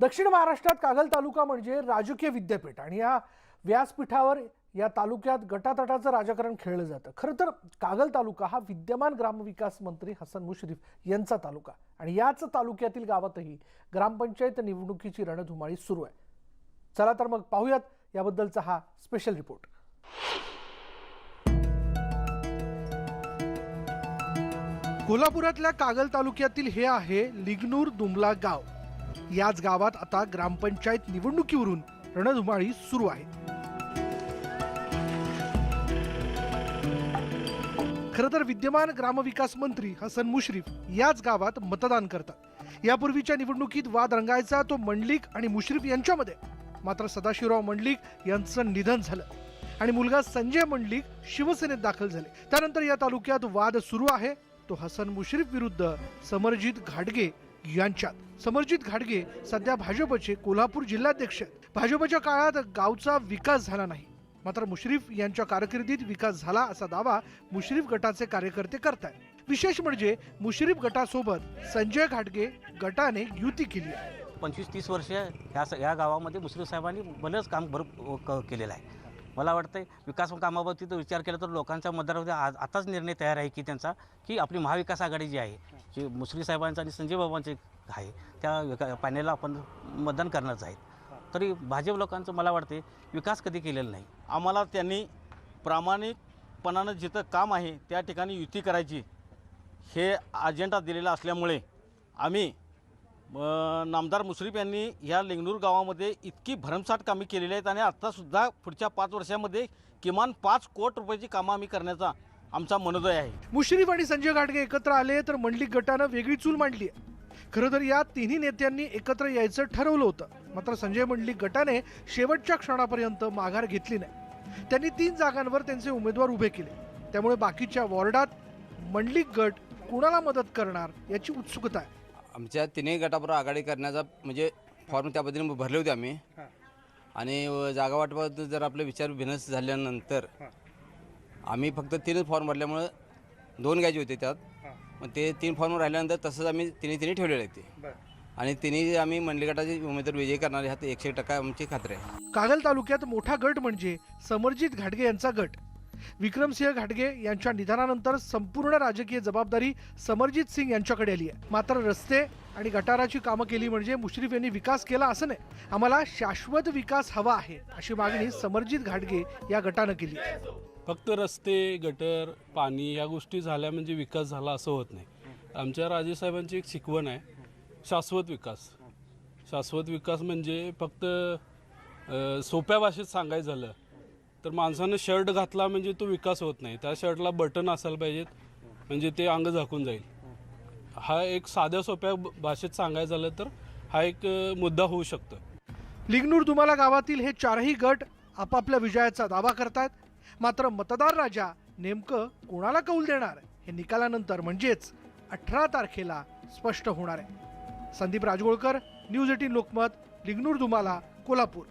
दक्षिण महाराष्ट्रात कागल तालुका म्हणजे राजकीय विद्यापीठ आणि या व्यासपीठावर या तालुक्यात गटातटाचं राजकारण खेळलं जातं. खरं तर कागल तालुका हा विद्यमान ग्रामविकास मंत्री हसन मुश्रीफ यांचा तालुका आणि याच तालुक्यातील गावातही ग्रामपंचायत निवडणुकीची रणधुमाळी सुरू आहे. चला तर मग पाहूयात याबद्दलचा हा स्पेशल रिपोर्ट कोल्हापुरातल्या कागल तालुक्यातील हे आहे लिग्नूर दुमला गाव. याच गावात आता ग्रामपंचायत निवडणुकीवरून रणधुमाळी सुरू आहे. खरं तर विद्यमान ग्रामविकास मंत्री हसन मुश्रीफ याच गावात मतदान करतात. यापूर्वीच्या निवडणुकीत वाद रंगायचा तो मंडलिक आणि मुश्रीफ यांच्यामध्ये. मात्र सदाशिवराव मंडलिक यांचं निधन झालं. आणि मुलगा संजय मंडलिक शिवसेनेत दाखल झाले. त्यानंतर या तालुक्यात वाद सुरू आहे. तो हसन मुश्रीफ विरुद्ध समरजित घाटगे यांच्यात. समरजित घाटगे सध्या भाजपचे कोल्हापूर जिल्हाध्यक्ष आहेत. भाजपच्या काळात गावचा विकास झाला नाही. मात्र मुश्रीफ यांच्या कारकिर्दीत विकास झाला असा दावा मुश्रीफ गटाचे कार्यकर्ते करतायत. विशेष म्हणजे मुश्रीफ गटासोबत संजय घाटगे गटाने युती केली आहे. पंचवीस तीस वर्ष ह्या स- ह्या गावामध्ये मुश्रीफ साहेबांनी बरंच काम भर क- केलेलं आहे. मला वाटतं विकास कामाबाबतीत विचार केला तर लोकांच्या मतदारामध्ये आज आताच निर्णय तयार आहे की त्यांचा की आपली महाविकास आघाडी जी आहे जी मुश्रीफ साहेबांचा आणि संजय बाबांचे आहे. त्या विका पॅनेलला आपण मतदान करणारच आहेत. तरी भाजप लोकांचं मला वाटते विकास कधी केलेला नाही. आम्हाला त्यांनी प्रामाणिकपणानं जिथं काम आहे त्या ठिकाणी युती करायची हे अजेंडा दिलेला असल्यामुळे आम्ही नामदार मुश्रीफ यांनी ह्या लेंगनूर गावामध्ये इतकी भरमसाठ कामे केलेली आहेत आणि आत्तासुद्धा पुढच्या पाच वर्षामध्ये किमान पाच कोटी रुपयाची कामं आम्ही करण्याचा आमचा मनोदय आहे. मुश्रीफ आणि संजय घाटगे एकत्र आले तर मंडलिक गटानं वेगळी चूल मांडली आहे. खरं तर या तिन्ही नेत्यांनी एकत्र यायचं ठरवलं होतं. मात्र संजय मंडलिक गटाने शेवटच्या क्षणापर्यंत माघार घेतली नाही. त्यांनी तीन जागांवर त्यांचे उमेदवार उभे केले. त्यामुळे बाकीच्या वॉर्डात मंडलिक गट कुणाला मदत करणार याची उत्सुकता आहे. आमच्या तिन्ही गटाबरोबर आघाडी करण्याचा म्हणजे फॉर्म त्या पद्धतीने भरले होते आम्ही. आणि जागा वाटपात जर आपले विचार भिनस झाल्यानंतर आम्ही फक्त तीनच फॉर्म भरल्यामुळं दोन घ्यायचे होते त्यात. मग ते तीन फॉर्म राहिल्यानंतर तसंच आम्ही तिन्ही तिन्ही ठेवलेले आहेत ते. आणि तिन्ही आम्ही मंडली गटाचे उमेदवार विजयी करणारे ह्यात एकशे एक टक्का आमची खात्री आहे. कागल तालुक्यात मोठा गट म्हणजे समरजित घाटगे यांचा गट. विक्रमसिंह घाटगे यांच्या निधनानंतर संपूर्ण राजकीय जबाबदारी समरजित सिंग यांच्याकडे आली आहे. मात्र रस्ते आणि गटाराची कामं केली म्हणजे मुश्रीफ यांनी विकास केला असं नाही. आम्हाला शाश्वत विकास हवा आहे अशी मागणी समरजित घाटगे या गटानं केली आहे. फक्त रस्ते गटर पाणी या गोष्टी झाल्या म्हणजे विकास झाला असं होत नाही. आमच्या राजेसाहेबांची एक शिकवण आहे शाश्वत विकास. शाश्वत विकास म्हणजे फक्त अ, सोप्या भाषेत सांगायचं झालं तर माणसानं शर्ट घातला म्हणजे तो विकास होत नाही. त्या शर्टला बटन असायला पाहिजेत म्हणजे ते अंग झाकून जाईल. हा एक साध्या सोप्या ब- भाषेत सांगायचं झालं तर हा एक अ, मुद्दा होऊ शकतो लिंगनूर दुमाला गावातील हे चारही गट आपापल्या विजयाचा दावा करतायत. मात्र मतदार राजा नेमकं कोणाला कौल देणार? हे निकालानंतर म्हणजेच अठरा तारखेला स्पष्ट होणार आहे. Sandeep Rajgolkar news eighteen Lokmat Lingnur Dumala Kolhapur.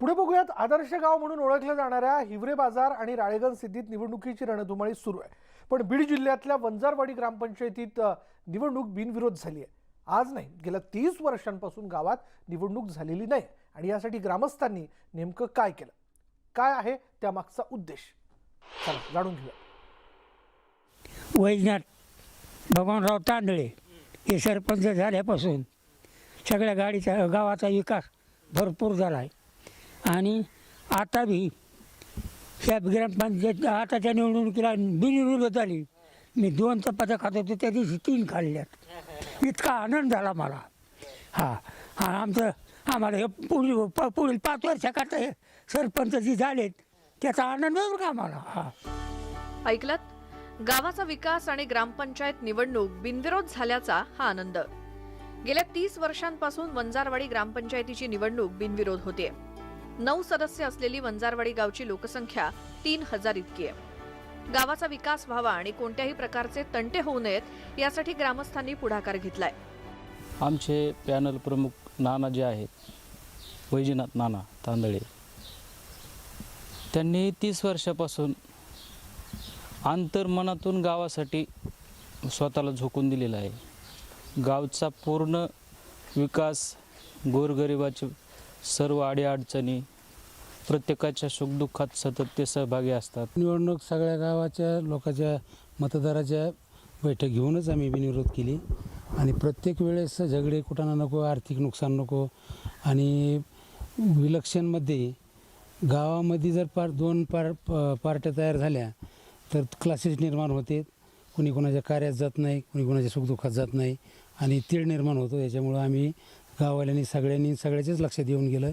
पुढे बघूयात आदर्श गाव म्हणून ओळखल्या जाणाऱ्या हिवरे बाजार आणि राळेगण सिद्धीत निवडणुकीची रणधुमाळी सुरू आहे. पण बीड जिल्ह्यातल्या वंजारवाडी ग्रामपंचायतीत निवडणूक बिनविरोध झाली आहे. आज नाही गेल्या तीस वर्षांपासून गावात निवडणूक झालेली नाही आणि यासाठी ग्रामस्थांनी नेमकं काय केलं? काय आहे त्यामागचा उद्देश? चला जाणून घेऊया. वैजनाथ भगवानराव तांदळे हे सरपंच झाल्यापासून सगळ्या गाडीचा गावाचा विकास भरपूर झाला आहे. आणि आता बी ह्या ग्रामपंचायत आताच्या निवडणुकीला बिनविरोध झाली. मी दोन चपात्या खात होतो त्या दिवशी तीन खाल्ल्यात. इतका आनंद झाला मला. हा हा आमचं आम्हाला हे पुढील प- पुढील पाच वर्षाकरता हे सरपंच जी झालेत. त्याचा आनंद होईल का आम्हाला? हा. ऐकलात? गावाचा विकास आणि ग्रामपंचायत निवडणूक बिनविरोध झाल्याचा हा आनंद. गेल्या तीस वर्षांपासून वंजारवाडी ग्रामपंचायतीची निवडणूक बिनविरोध होते नऊ सदस्य असलेली वंजारवाडी गावची लोकसंख्या तीन हजार इतकी आहे. गावाचा विकास व्हावा आणि कोणत्याही प्रकारचे तंटे होऊ नयेत यासाठी ग्रामस्थांनी पुढाकार घेतलाय. आमचे पॅनल प्रमुख नाना जे आहेत. वैजनाथ नाना तांदळे. त्यांनी तीस वर्षापासून अंतर्मनातून गावासाठी स्वतःला झोकून दिलेलं आहे. गावचा पूर्ण विकास गोरगरिबाचे सर्व अडीअडचणी प्रत्येकाच्या सुखदुःखात सतत ते सहभागी असतात. निवडणूक सगळ्या गावाच्या लोकांच्या मतदाराच्या बैठक घेऊनच आम्ही बिनविरोध केली. आणि प्रत्येक वेळेस झगडे कुठाना नको आर्थिक नुकसान नको. आणि विलक्षणमध्ये गावामध्ये जर पार दोन पार पार्ट्या तयार झाल्या तर क्लासेस निर्माण होते. कुणी कोणाच्या कार्यात जात नाही कुणी कोणाच्या सुखदुःखात जात नाही. आणि तीळ निर्माण होतो. याच्यामुळं आम्ही गाववाल्यांनी सगळ्यांनी सगळ्याच्याच लक्षात येऊन गेलं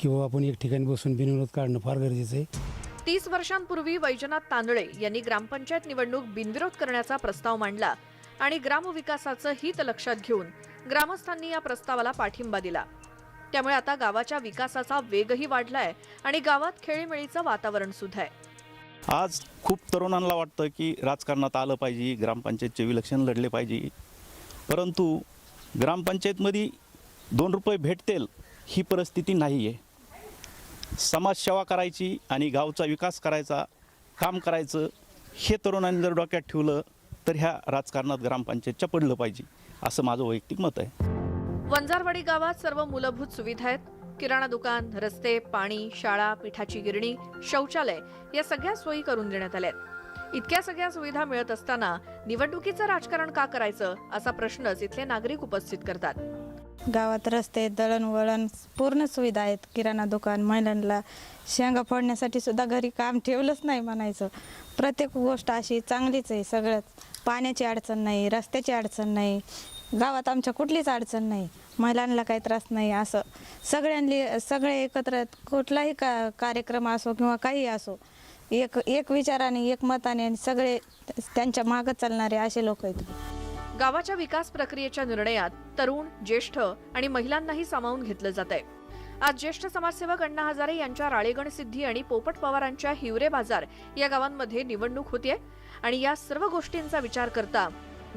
की बाबा आपण एक ठिकाणी बसून बिनविरोध काढणं फार गरजेचं आहे. तीस वर्षांपूर्वी वैजनाथ तांदळे यांनी ग्रामपंचायत निवडणूक बिनविरोध करण्याचा प्रस्ताव मांडला आणि ग्रामविकासाचं हित लक्षात घेऊन ग्रामस्थांनी या प्रस्तावाला पाठिंबा दिला. त्यामुळे आता गावाच्या विकासाचा वेगही वाढलाय आणि गावात खेळीमेळीचं वातावरण सुद्धा आहे. आज खूप तरुणांना वाटतं की राजकारणात आलं पाहिजे ग्रामपंचायतचे विलक्षण लढले पाहिजे. परंतु ग्रामपंचायतमध्ये दोन रुपये भेटतील ही परिस्थिती नाही आहे समाजसेवा करायची आणि गावचा विकास करायचा काम करायचं हे तरुणांनी जर डोक्यात ठेवलं तर ह्या राजकारणात ग्रामपंचायतच्या पडलं पाहिजे असं माझं वैयक्तिक मत आहे. वंजारवाडी गावात सर्व मूलभूत सुविधा आहेत. किराणा दुकान रस्ते पाणी शाळा पिठाची गिरणी शौचालय या सगळ्या सोयी करून देण्यात आल्या आहेत. इतक्या सगळ्या सुविधा मिळत असताना निवडणुकीचं राजकारण का करायचं असा प्रश्नच इथले नागरिक उपस्थित करतात. गावात रस्ते दळणवळण पूर्ण सुविधा आहेत. किराणा दुकान महिलांना शेंगा फोडण्यासाठी सुद्धा घरी काम ठेवलंच नाही म्हणायचं. प्रत्येक गोष्ट अशी चांगलीच आहे सगळ्यात. पाण्याची अडचण नाही रस्त्याची अडचण नाही गावात आमच्या कुठलीच अडचण नाही. महिलांना काही त्रास नाही असं. सगळ्यांनी सगळे एकत्र आहेत. कुठलाही का कार्यक्रम असो किंवा काही असो एक एक विचाराने एक मताने आणि सगळे त्यांच्या मागं चालणारे असे लोक आहेत. गावाच्या विकास प्रक्रियेच्या निर्णयात तरुण ज्येष्ठ आणि महिलांनाही सामावून घेतलं जात आहे आज ज्येष्ठ समाजसेवक अण्णा हजारे यांच्या राळेगण सिद्धी आणि पोपट पवारांच्या हिवरे बाजार या गावांमध्ये निवडणूक होतीये आणि या सर्व गोष्टींचा विचार करता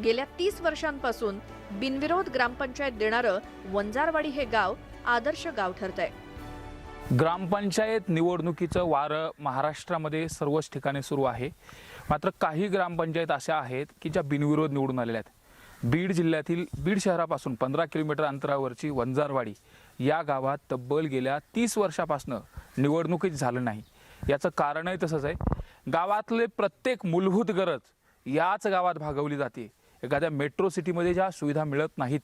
गेल्या तीस वर्षांपासून बिनविरोध ग्रामपंचायत देणारं वंजारवाडी हे गाव आदर्श गाव ठरत आहे ग्रामपंचायत निवडणुकीचं वारं महाराष्ट्रामध्ये सर्वच ठिकाणी सुरू आहे. मात्र काही ग्रामपंचायत अशा आहेत की ज्या बिनविरोध निवडून आलेल्या आहेत. बीड जिल्ह्यातील बीड शहरापासून पंधरा किलोमीटर अंतरावरची वंजारवाडी या गावात तब्बल गेल्या तीस वर्षापासनं निवडणुकीत झालं नाही. याचं कारणही तसंच आहे. गावातले प्रत्येक मूलभूत गरज याच गावात भागवली जाते. एखाद्या मेट्रो सिटीमध्ये ज्या सुविधा मिळत नाहीत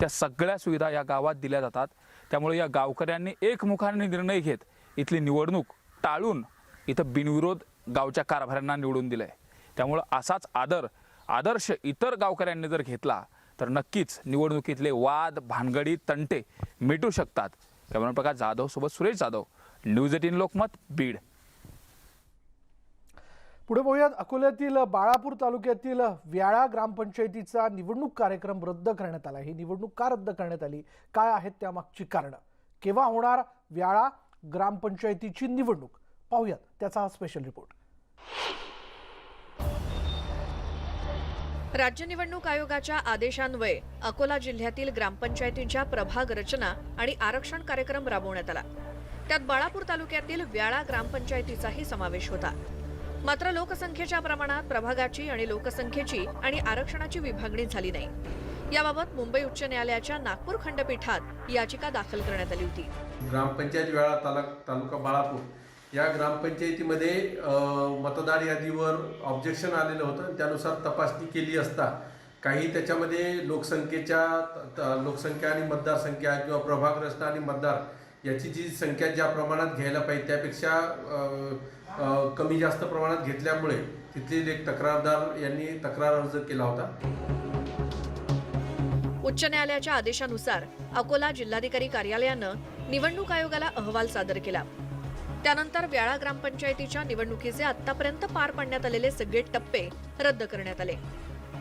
त्या सगळ्या सुविधा या गावात दिल्या जातात. त्यामुळे या गावकऱ्यांनी एकमुखाने निर्णय घेत इथली निवडणूक टाळून इथं बिनविरोध गावच्या कारभाऱ्यांना निवडून दिलं आहे त्यामुळं असाच आदर आदर्श इतर गावकऱ्यांनी जर घेतला तर नक्कीच निवडणुकीतले वाद भानगडी तंटे मिटू शकतात. कॅमेरा प्रकाश जाधव सोबत सुरेश जाधव न्यूज एटीन लोकमत बीड. पुढे पाहूयात अकोल्यातील बाळापूर तालुक्यातील व्याळा ग्रामपंचायतीचा निवडणूक कार्यक्रम रद्द करण्यात आला. ही निवडणूक का रद्द करण्यात आली? काय आहेत त्यामागची कारणं? केव्हा होणार व्याळा ग्रामपंचायतीची निवडणूक? पाहूयात त्याचा हा स्पेशल रिपोर्ट राज्य निवडणूक आयोगाच्या आदेशान्वये अकोला जिल्ह्यातील ग्रामपंचायतींच्या प्रभाग रचना आणि आरक्षण कार्यक्रम राबवण्यात आला. त्यात बाळापूर तालुक्यातील व्याळा ग्रामपंचायतीचाही समावेश होता. मात्र लोकसंख्येच्या प्रमाणात प्रभागाची आणि लोकसंख्येची आणि आरक्षणाची विभागणी झाली नाही. याबाबत मुंबई उच्च न्यायालयाच्या नागपूर खंडपीठात याचिका दाखल करण्यात आली होती. ग्रामपंचायत वेळा तालुका बाळापूर या ग्रामपंचायतीमध्ये मतदार यादीवर ऑब्जेक्शन आलेलं होतं. आणि त्यानुसार तपासणी केली असता काही त्याच्यामध्ये लोकसंख्येच्या लोकसंख्या आणि मतदारसंख्या किंवा प्रभाग रचना आणि मतदार याची जी संख्या ज्या प्रमाणात घ्यायला पाहिजे त्यापेक्षा कमी जास्त प्रमाणात घेतल्यामुळे तिथले एक तक्रारदार यांनी तक्रार अर्ज केला होता. उच्च न्यायालयाच्या आदेशानुसार अकोला जिल्हाधिकारी कार्यालयानं निवडणूक आयोगाला अहवाल सादर केला. त्यानंतर व्याळा ग्रामपंचायतीच्या निवडणुकीचे आतापर्यंत पार पाडण्यात आलेले सगळे टप्पे रद्द करण्यात आले.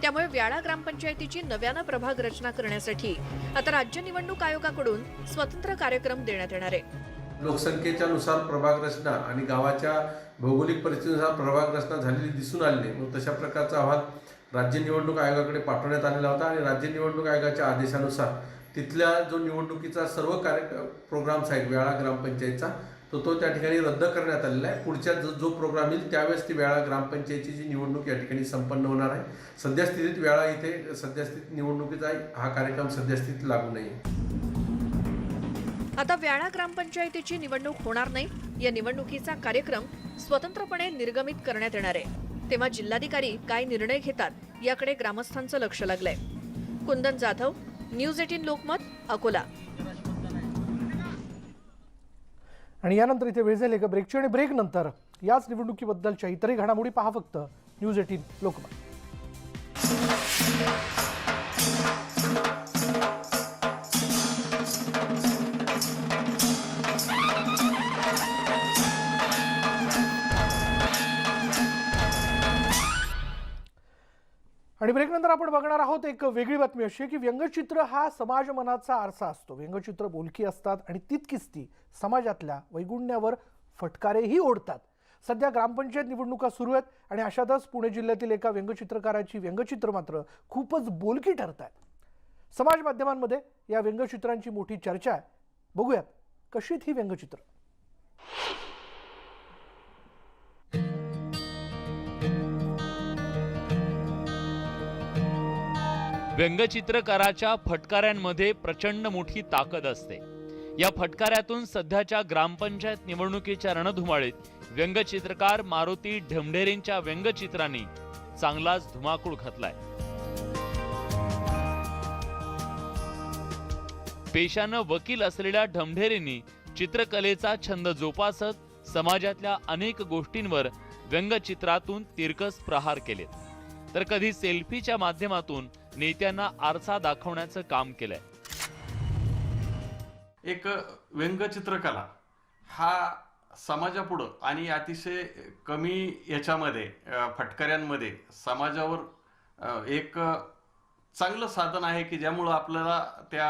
त्यामुळे व्याळा ग्रामपंचायतीची नव्यानं प्रभाग रचना करण्यासाठी आता राज्य निवडणूक आयोगाकडून स्वतंत्र कार्यक्रम देण्यात येणार आहे. लोकसंख्येच्या नुसार प्रभाग रचना आणि गावाच्या भौगोलिक परिस्थितीनुसार प्रभाग रचना झालेली दिसून आली मग तशा प्रकारचा अहवाल राज्य निवडणूक आयोगाकडे पाठवण्यात आलेला होता आणि राज्य निवडणूक आयोगाच्या आदेशानुसार तिथल्या जो निवडणुकीचा सर्व कार्य प्रोग्राम्स आहेत व्याळा ग्रामपंचायतचा तर तो त्या ठिकाणी रद्द करण्यात आलेला आहे. पुढच्या जो जो प्रोग्राम येईल त्यावेळेस ती वेळा ग्रामपंचायतीची निवडणूक या ठिकाणी संपन्न होणार आहे. सद्यस्थितीत वेळा इथे सद्यस्थित निवडणुकीचा हा कार्यक्रम सद्यस्थितीत लागू नाही. आता व्याळा ग्रामपंचायतीची निवडणूक होणार नाही. या निवडणुकीचा कार्यक्रम स्वतंत्रपणे निर्गमित करण्यात येणार आहे. तेव्हा जिल्हाधिकारी काय निर्णय घेतात याकडे ग्रामस्थांचं लक्ष लागलंय. Kundan Jadhav news eighteen Lokmat Akola. आणि यानंतर इथे वेळ झाली का ब्रेकची आणि ब्रेक नंतर याच निवडणुकीबद्दलच्या इतरही घडामोडी पहा फक्त. News eighteen Lokmat. आणि ब्रेकनंतर आपण बघणार आहोत एक वेगळी बातमी अशी की व्यंगचित्र हा समाज मनाचा आरसा असतो. व्यंगचित्र बोलकी असतात आणि तितकीच ती समाजातल्या वैगुण्यावर फटकारेही ओढतात. सध्या ग्रामपंचायत निवडणुका सुरू आहेत आणि अशातच पुणे जिल्ह्यातील एका व्यंगचित्रकाराची व्यंगचित्र मात्र खूपच बोलकी ठरत आहेत समाज माध्यमांमध्ये या व्यंगचित्रांची मोठी चर्चा आहे. बघूयात कशीत ही व्यंगचित्र? व्यंगचित्रकाराच्या फटकाऱ्यांमध्ये प्रचंड मोठी ताकद असते. या फटकाऱ्यातून सध्याच्या ग्रामपंचायत निवडणुकीच्या रणधुमाळीत व्यंगचित्रकार मारुती ढमढेरेंच्या व्यंगचित्रांनी चांगलाच धुमाकूळ घातलाय. पेशानं वकील असलेल्या ढमढेरेंनी चित्रकलेचा छंद जोपासत समाजातल्या अनेक गोष्टींवर व्यंगचित्रातून तिरकस प्रहार केलेत. तर कधी सेल्फीच्या माध्यमातून नेत्यांना आरसा दाखवण्याचं काम केलंय. एक व्यंगचित्रकला हा समाजापुढं आणि अतिशय कमी याच्यामध्ये फटकऱ्यांमध्ये समाजावर एक चांगलं साधन आहे की ज्यामुळं आपल्याला त्या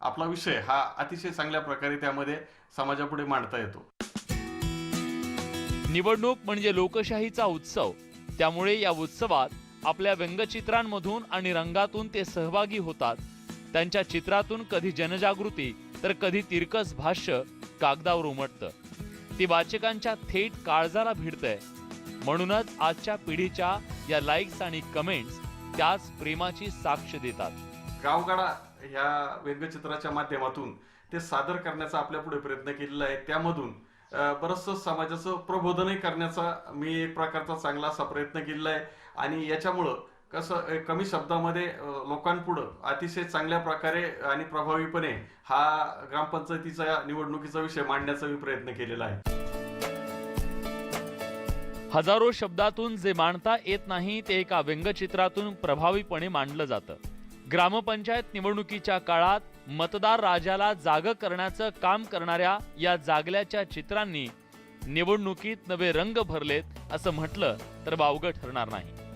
आपला विषय हा अतिशय चांगल्या प्रकारे त्यामध्ये समाजापुढे मांडता येतो. निवडणूक म्हणजे लोकशाहीचा उत्सव. त्यामुळे या उत्सवात आपल्या व्यंगचित्रांमधून आणि रंगातून ते सहभागी होतात. त्यांच्या चित्रातून कधी जनजागृती तर कधी तिरकस भाष्य कागदावर उमटतं. ती वाचकांच्या थेट काळजाला भिडतंय. म्हणूनच आजच्या पिढीच्या या लाईक्स आणि कमेंट्स त्याच प्रेमाची साक्ष देतात. गावगाडा ह्या व्यंगचित्राच्या माध्यमातून ते सादर करण्याचा आपल्या पुढे प्रयत्न केलेला आहे. त्यामधून बरंचसं समाजाचं प्रबोधनही करण्याचा मी एक प्रकारचा चांगला असा प्रयत्न केलेला आहे. आणि याच्यामुळं कसं कमी शब्दामध्ये लोकांपुढं अतिशय चांगल्या प्रकारे आणि प्रभावीपणे हा ग्रामपंचायतीचा निवडणुकीचा विषय मांडण्याचा मी प्रयत्न केलेला आहे. हजारो शब्दातून जे मांडता येत नाही ते एका व्यंगचित्रातून प्रभावीपणे मांडलं जातं. ग्रामपंचायत निवडणुकीच्या काळात मतदार राजाला जाग करण्याचं काम करणाऱ्या या जागल्याच्या चित्रांनी निवडणुकीत नवे रंग भरलेत असं म्हटलं तर वावगं ठरणार नाही.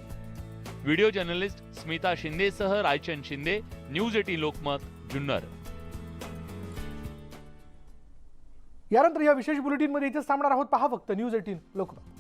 व्हिडिओ जर्नलिस्ट स्मिता शिंदेसह रायचंद शिंदे न्यूज एटी लोकमत जुन्नर. यानंतर या विशेष बुलेटिनमध्ये इथेच थांबणार आहोत. पहा फक्त न्यूज एटीन लोकमत.